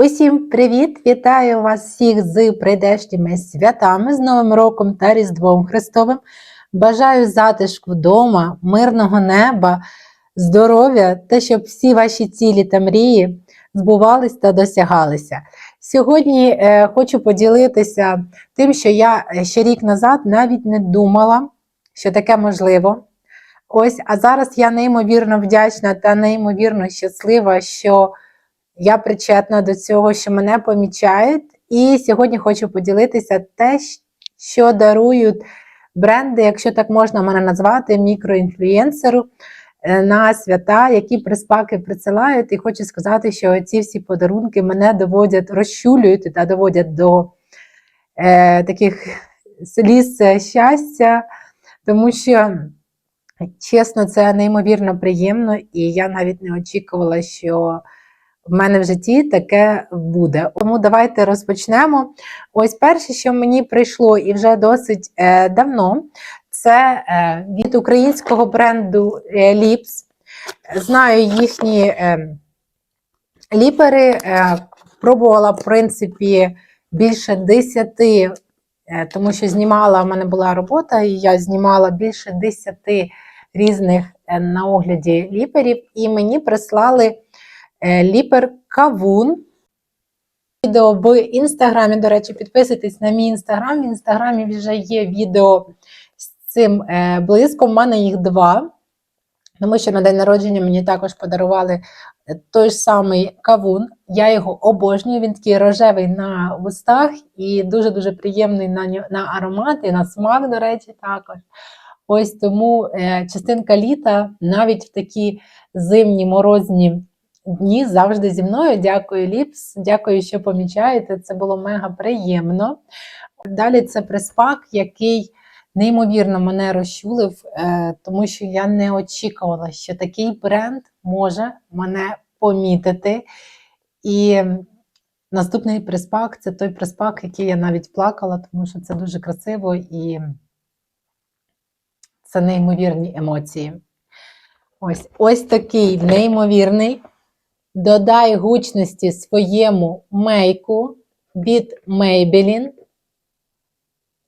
Усім привіт! Вітаю вас всіх з прийдешніми святами, з Новим роком та Різдвом Христовим. Бажаю затишку вдома, мирного неба, здоров'я та щоб всі ваші цілі та мрії збувались та досягалися. Сьогодні е, хочу поділитися тим, що я ще рік назад навіть не думала, що таке можливо. Ось, а зараз я неймовірно вдячна та неймовірно щаслива, що я причетна до цього, що мене помічають. І сьогодні хочу поділитися те, що дарують бренди, якщо так можна мене назвати, мікроінфлюєнсеру е, на свята, які приспаки присилають. І хочу сказати, що ці всі подарунки мене доводять, розчулюють та доводять до е, таких сліз щастя, тому що. Чесно, це неймовірно приємно, і я навіть не очікувала, що в мене в житті таке буде. Тому давайте розпочнемо. Ось перше, що мені прийшло і вже досить е, давно, це е, від українського бренду е, Lips. Знаю їхні е, ліпери, е, пробувала, в принципі, більше 10, е, тому що знімала, в мене була робота, і я знімала більше 10 різних е, на огляді ліперів, і мені прислали ліпер Кавун. Відео в інстаграмі, до речі, підписуйтесь на мій інстаграм. В інстаграмі вже є відео з цим е, блиском. У мене їх два. Тому що на день народження мені також подарували той ж самий кавун. Я його обожнюю. Він такий рожевий на вустах і дуже-дуже приємний на, на аромат і на смак, до речі, також. Ось тому е, частинка літа навіть в такі зимні морозні дні завжди зі мною. Дякую, Ліпс, дякую, що помічаєте. Це було мега приємно. Далі це приспак, який неймовірно мене розчулив, е, тому що я не очікувала, що такий бренд може мене помітити. І наступний приспак це той приспак, який я навіть плакала, тому що це дуже красиво і це неймовірні емоції. Ось ось такий неймовірний. Додай гучності своєму мейку від Maybelline.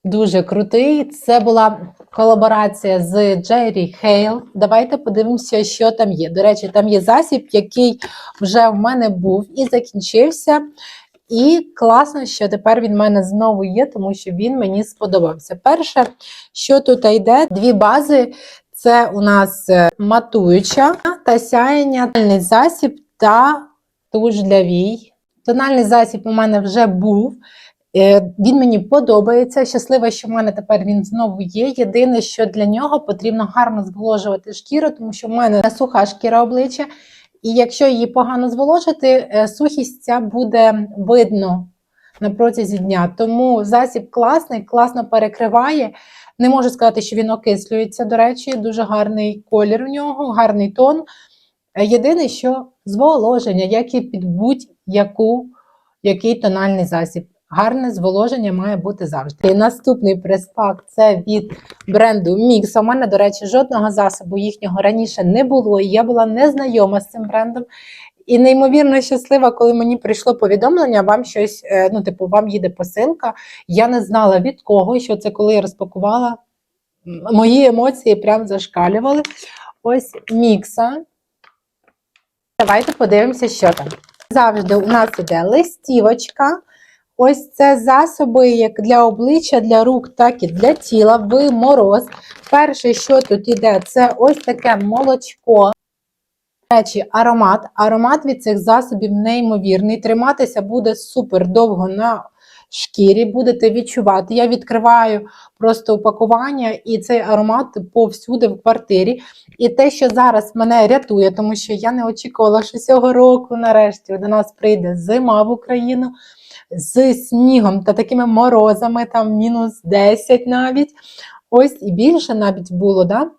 Дуже крутий. Це була колаборація з Джері Хейл. Давайте подивимося, що там є. До речі, там є засіб, який вже в мене був і закінчився. І класно, що тепер він в мене знову є, тому що він мені сподобався. Перше, що тут йде, дві бази. Це у нас матуюча та сяєння, засіб та туш для вій. Тональний засіб у мене вже був. Він мені подобається. Щаслива, що в мене тепер він знову є. Єдине, що для нього потрібно гарно зволожувати шкіру, тому що в мене суха шкіра обличчя. І якщо її погано зволожити, сухість ця буде видно на протязі дня. Тому засіб класний, класно перекриває. Не можу сказати, що він окислюється, до речі, дуже гарний колір у нього, гарний тон. Єдине, що зволоження, як і під будь-яку який тональний засіб. Гарне зволоження має бути завжди. І наступний приспак це від бренду Mix. У мене, до речі, жодного засобу їхнього раніше не було, і я була незнайома з цим брендом. І неймовірно щаслива, коли мені прийшло повідомлення, вам щось, ну, типу, вам їде посилка. Я не знала від кого, що це коли я розпакувала. Мої емоції прям зашкалювали. Ось мікса. Давайте подивимося, що там. Завжди у нас іде листівочка. Ось це засоби як для обличчя, для рук, так і для тіла в мороз. Перше, що тут іде, це ось таке молочко. Речі, аромат. Аромат від цих засобів неймовірний. Триматися буде супер довго на шкірі, будете відчувати. Я відкриваю просто упакування, і цей аромат повсюди в квартирі. І те, що зараз мене рятує, тому що я не очікувала, що цього року, нарешті, до нас прийде зима в Україну з снігом та такими морозами, там мінус 10 навіть. Ось і більше навіть було, да?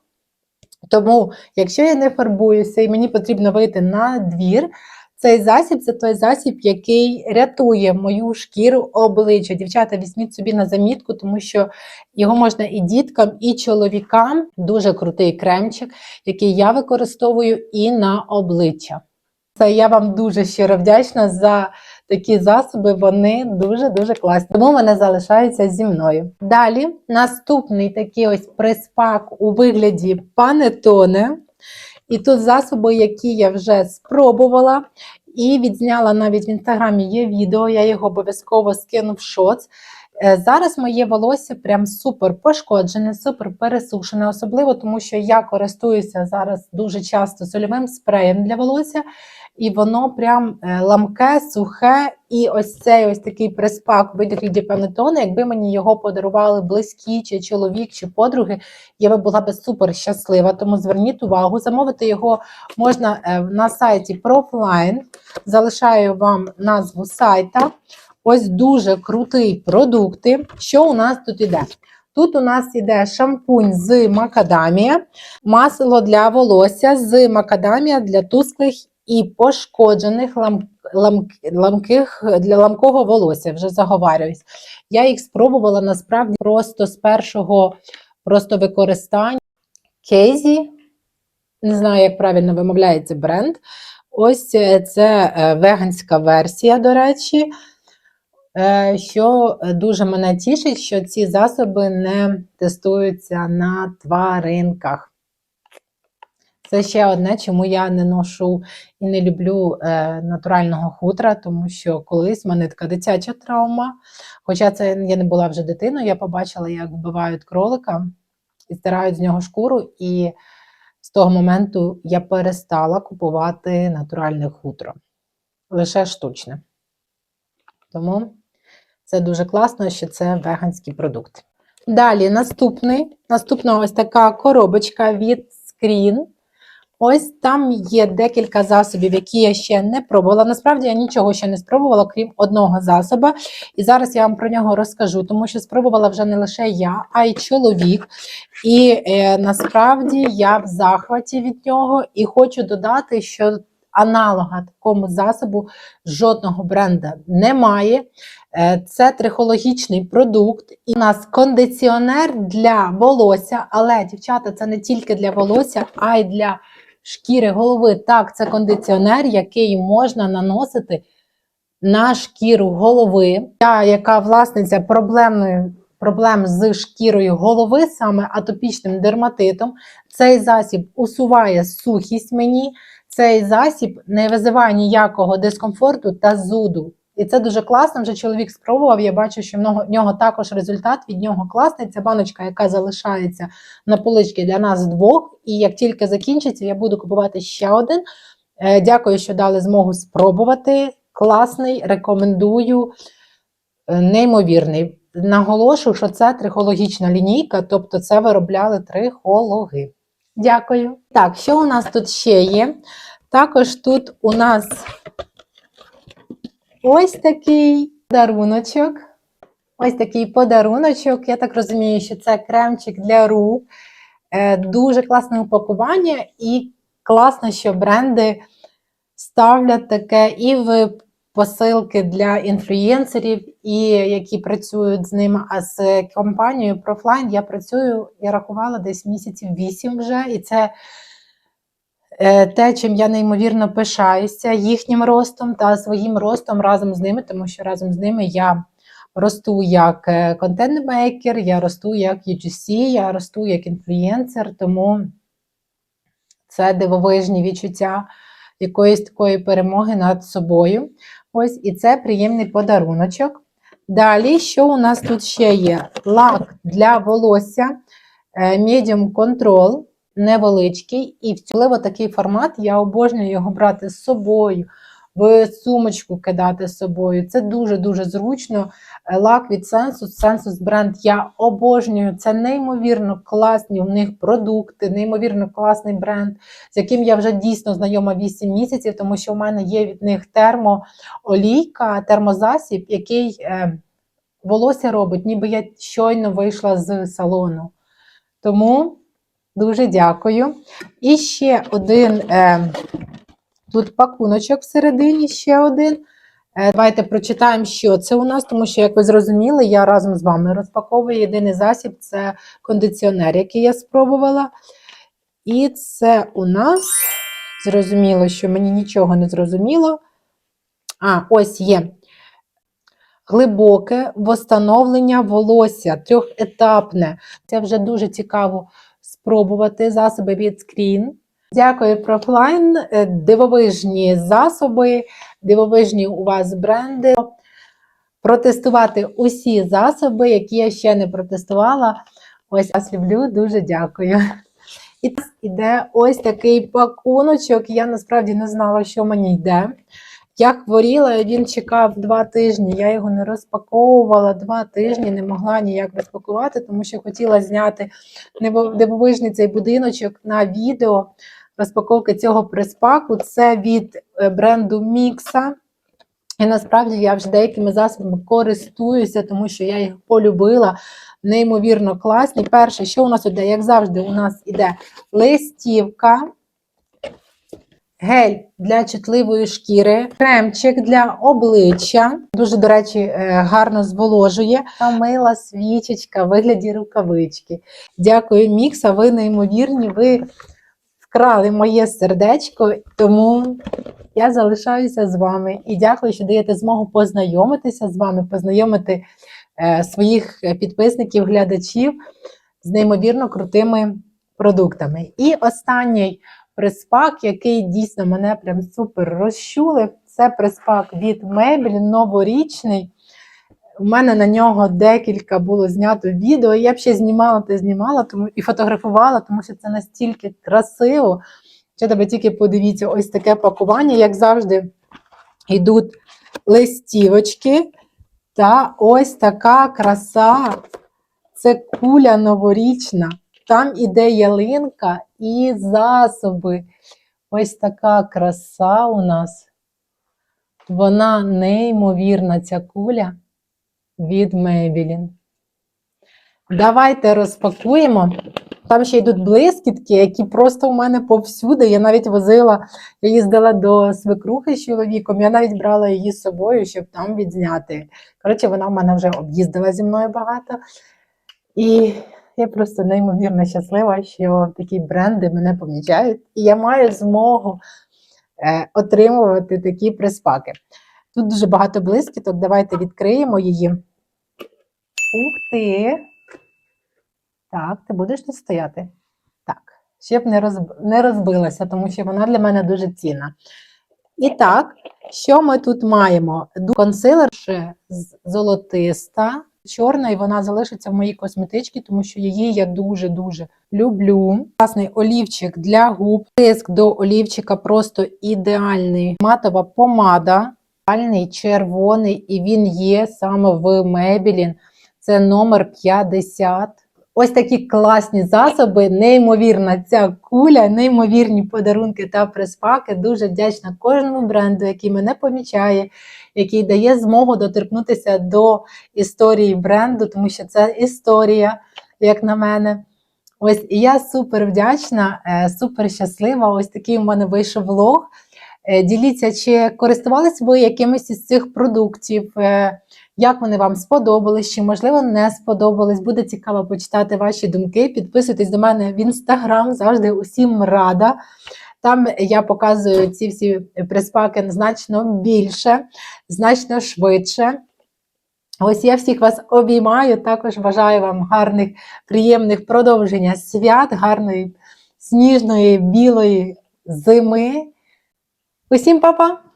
Тому, якщо я не фарбуюся і мені потрібно вийти на двір, цей засіб це той засіб, який рятує мою шкіру обличчя. Дівчата, візьміть собі на замітку, тому що його можна і діткам, і чоловікам. Дуже крутий кремчик, який я використовую і на обличчя. Це я вам дуже щиро вдячна за такі засоби, вони дуже-дуже класні. Тому вони залишаються зі мною. Далі наступний такий ось приспак у вигляді панетоне. І тут засоби, які я вже спробувала, і відзняла навіть в інстаграмі є відео, я його обов'язково скину в шоц. Е, Зараз моє волосся прям супер пошкоджене, супер пересушене, особливо тому, що я користуюся зараз дуже часто сольовим спреєм для волосся, і воно прям е, ламке, сухе. І ось цей ось такий приспак у вигляді панетони, якби мені його подарували близькі, чи чоловік, чи подруги, я би була би супер щаслива. Тому зверніть увагу, замовити його можна е, на сайті Profline. Залишаю вам назву сайта. Ось дуже крутий продукти. Що у нас тут іде? Тут у нас іде шампунь з макадамія, масло для волосся з макадамія для тусклих і пошкоджених лам, лам, ламких для ламкого волосся. Вже заговарююсь. Я їх спробувала насправді просто з першого просто використання. Кейзі, не знаю, як правильно вимовляється бренд. Ось е, це е, веганська версія, до речі. Е, Що дуже мене тішить, що ці засоби не тестуються на тваринках. Це ще одне, чому я не ношу і не люблю е, натурального хутра, тому що колись в мене така дитяча травма. Хоча це я не була вже дитиною, я побачила, як вбивають кролика і стирають з нього шкуру. І з того моменту я перестала купувати натуральне хутро. Лише штучне. Тому це дуже класно, що це веганський продукт. Далі наступний, наступна ось така коробочка від Screen. Ось там є декілька засобів, які я ще не пробувала. Насправді я нічого ще не спробувала, крім одного засобу. І зараз я вам про нього розкажу, тому що спробувала вже не лише я, а й чоловік. І е, насправді я в захваті від нього і хочу додати, що аналога такому засобу жодного бренда немає. Е, Це трихологічний продукт, і у нас кондиціонер для волосся, але, дівчата, це не тільки для волосся, а й для шкіри голови. Так, це кондиціонер, який можна наносити на шкіру голови. Я, яка власниця проблемної. Проблем з шкірою голови, саме атопічним дерматитом. Цей засіб усуває сухість мені, цей засіб не визиває ніякого дискомфорту та зуду. І це дуже класно. Вже чоловік спробував. Я бачу, що в нього, також результат від нього класний. Це баночка, яка залишається на поличці для нас двох. І як тільки закінчиться, я буду купувати ще один. Е, Дякую, що дали змогу спробувати. Класний, рекомендую, Е, неймовірний. Наголошую, що це трихологічна лінійка, тобто це виробляли трихологи. Дякую. Так, що у нас тут ще є? Також тут у нас ось такий подаруночок. Ось такий подаруночок. Я так розумію, що це кремчик для рук. Е, Дуже класне упакування, і класно, що бренди ставлять таке і в посилки для інфлюєнсерів, і які працюють з ними. А з компанією Profline я працюю, я рахувала десь місяців 8 вже, і це е, те, чим я неймовірно пишаюся їхнім ростом та своїм ростом разом з ними, тому що разом з ними я росту як е, контент-мейкер, я росту як UGC, я росту як інфлюєнсер, тому це дивовижні відчуття якоїсь такої перемоги над собою. Ось і це приємний подаруночок. Далі, що у нас тут ще є? Лак для волосся е, Medium Control, невеличкий. І вціливо такий формат. Я обожнюю його брати з собою, в сумочку кидати з собою. Це дуже-дуже зручно. Е, Лак від Sensus, Sensus бренд я обожнюю. Це неймовірно класні у них продукти, неймовірно класний бренд, з яким я вже дійсно знайома 8 місяців, тому що у мене є від них термоолійка, термозасіб, який е, волосся робить, ніби я щойно вийшла з салону. Тому дуже дякую. І ще один е, тут пакуночок всередині, ще один. Е, Давайте прочитаємо, що це у нас, тому що, як ви зрозуміли, я разом з вами розпаковую єдиний засіб це кондиціонер, який я спробувала. І це у нас зрозуміло, що мені нічого не зрозуміло. А, ось є глибоке восстановлення волосся, трьохетапне. Це вже дуже цікаво спробувати засоби від Screen. Дякую, Профлайн. Е, Дивовижні засоби, дивовижні у вас бренди. Протестувати усі засоби, які я ще не протестувала. Ось вас люблю, дуже дякую. І тут іде ось такий пакуночок. Я насправді не знала, що мені йде. Я хворіла, він чекав два тижні. Я його не розпаковувала два тижні, не могла ніяк розпакувати, тому що хотіла зняти дивовижний цей будиночок на відео розпаковки цього приспаку. Це від е, бренду Мікса. І насправді я вже деякими засобами користуюся, тому що я їх полюбила. Неймовірно класні. Перше, що у нас іде, як завжди, у нас іде листівка, гель для чутливої шкіри, кремчик для обличчя. Дуже, до речі, е, гарно зволожує. Та мила свічечка в вигляді рукавички. Дякую, Мікса. Ви неймовірні. Ви вкрали моє сердечко, тому я залишаюся з вами і дякую, що даєте змогу познайомитися з вами, познайомити е, своїх е, підписників, глядачів з неймовірно крутими продуктами. І останній приспак, який дійсно мене прям супер розчулив, це приспак від Maybelline, новорічний. У мене на нього декілька було знято відео. Я б ще знімала та знімала тому, і фотографувала, тому що це настільки красиво. Що тебе тільки подивіться, ось таке пакування, як завжди, йдуть листівочки. Та ось така краса. Це куля новорічна. Там іде ялинка і засоби. Ось така краса у нас. Вона неймовірна, ця куля від Maybelline. Давайте розпакуємо. Там ще йдуть блискітки, які просто у мене повсюди. Я навіть возила, я їздила до свекрухи з чоловіком, я навіть брала її з собою, щоб там відзняти. Коротше, вона в мене вже об'їздила зі мною багато. І я просто неймовірно щаслива, що такі бренди мене помічають, і я маю змогу е, отримувати такі приспаки. Тут дуже багато блискіток. Давайте відкриємо її. Ух ти! Так, ти будеш тут стояти? Так, щоб не, розб... не розбилася, тому що вона для мене дуже цінна. І так, що ми тут маємо? Консилер ще золотиста, чорна, і вона залишиться в моїй косметичці, тому що її я дуже-дуже люблю. Класний олівчик для губ. Тиск до олівчика просто ідеальний. Матова помада, ідеальний червоний, і він є саме в Maybelline. Це номер 50. Ось такі класні засоби, неймовірна ця куля, неймовірні подарунки та приспаки. Дуже вдячна кожному бренду, який мене помічає, який дає змогу доторкнутися до історії бренду, тому що це історія, як на мене. Ось і я супер вдячна, е, супер щаслива. Ось такий у мене вийшов влог. Е, Діліться, чи користувались ви якимось із цих продуктів, е, як вони вам сподобались, чи, можливо, не сподобались. Буде цікаво почитати ваші думки. Підписуйтесь до мене в інстаграм, завжди усім рада. Там я показую ці всі приспаки значно більше, значно швидше. Ось я всіх вас обіймаю. Також бажаю вам гарних, приємних продовження свят, гарної сніжної білої зими. Усім па-па!